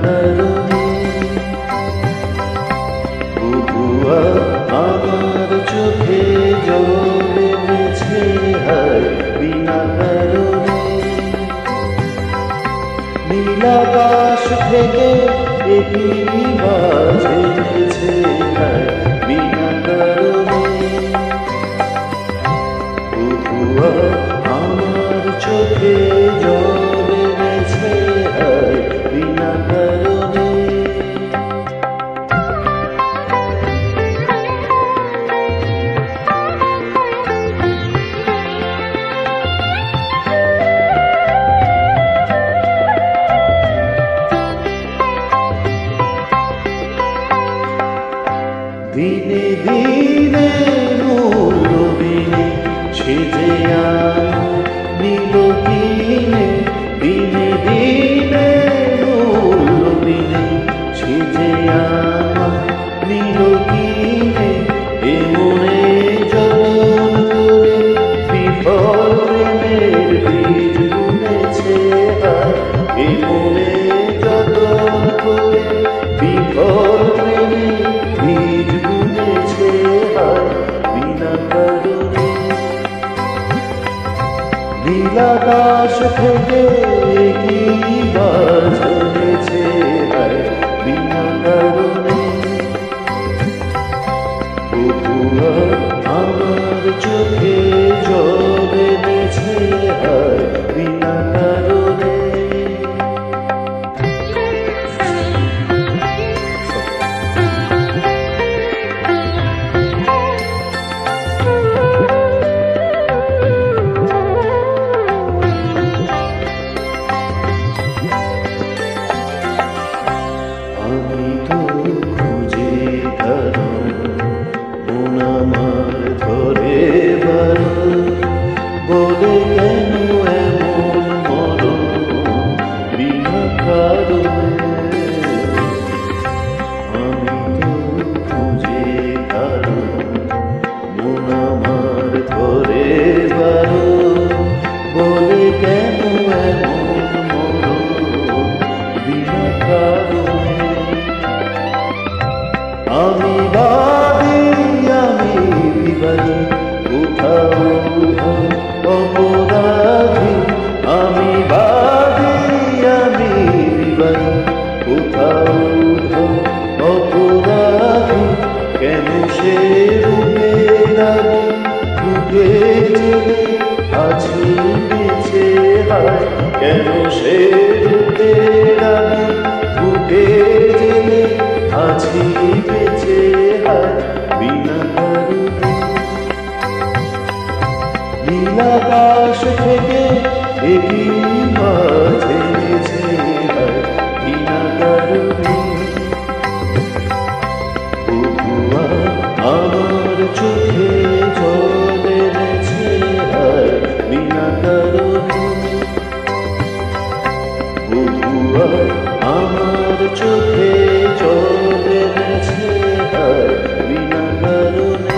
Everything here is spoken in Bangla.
করুণে বুবুয়া আমার চোখে জলে বেছে হর বিনা করুণে নীলাকাশ থেকে এটি বাজেছে হর বিনা করুণে বুবুয়া আমার চোখে দিনে দিনে মূল্যবিনে সেজে নীল দিনে দিনে দিনে মূল্যবিনে সেজে নীল দিনে এমনে যতন করে বিফল প্রেমের বীজ বুনেছে হায় এমনে যতন করে বিফল নীলাকাশ থেকে কি বাজেছে বিনা কারণে। তবুও আমার চোখে আছি বেঁচে হায় কেন সে রূপে রাগী বুকে চেলে আছি বেঁচে হায় বিনা নীলাকাশ থেকে একই আমার চোখে চলে বিনা কারণে